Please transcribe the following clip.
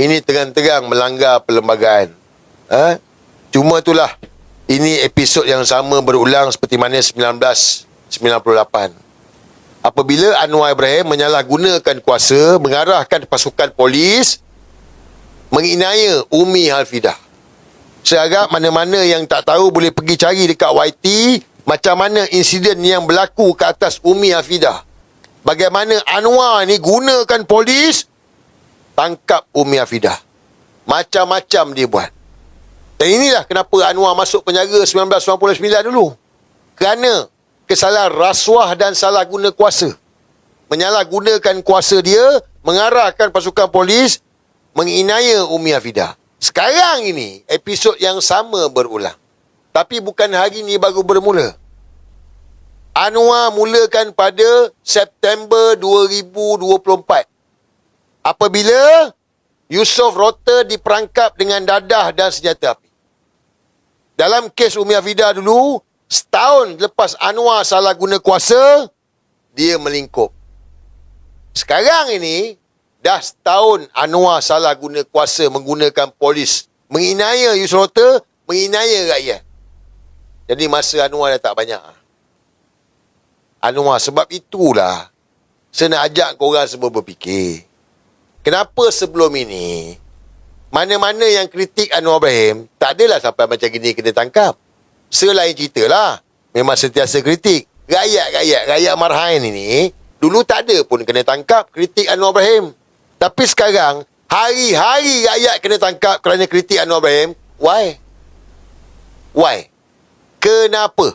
Ini terang-terang melanggar perlembagaan. Ha? Cuma itulah. Ini episod yang sama berulang seperti mana 1998. Apabila Anwar Ibrahim menyalahgunakan kuasa, mengarahkan pasukan polis, menginaya Umi Halfidah. Seharap mana-mana yang tak tahu boleh pergi cari dekat YT macam mana insiden yang berlaku ke atas Umi Halfidah. Bagaimana Anwar ni gunakan polis tangkap Umi Halfidah. Macam-macam dia buat. Dan inilah kenapa Anwar masuk penjara 1999 dulu. Kerana kesalahan rasuah dan salah guna kuasa. Menyalahgunakan kuasa dia, mengarahkan pasukan polis, menginaya Umi Hafidah. Sekarang ini, episod yang sama berulang. Tapi bukan hari ini baru bermula. Anwar mulakan pada September 2024. Apabila Yusof Rota diperangkap dengan dadah dan senjata api. Dalam kes Umi Hafidah dulu, setahun lepas Anwar salah guna kuasa, dia melingkup. Sekarang ini, dah setahun Anwar salah guna kuasa menggunakan polis. Menginaya Yusof Rota, menginaya rakyat. Jadi masa Anwar dah tak banyak. Anwar, sebab itulah saya nak ajak korang semua berfikir. Kenapa sebelum ini mana-mana yang kritik Anwar Ibrahim tak adalah sampai macam gini kena tangkap. Selain cerita lah. Memang sentiasa kritik. Rakyat-rakyat, rakyat Marhain ini dulu tak ada pun kena tangkap kritik Anwar Ibrahim. Tapi sekarang hari-hari rakyat kena tangkap kerana kritik Anwar Ibrahim. Why? Why? Kenapa?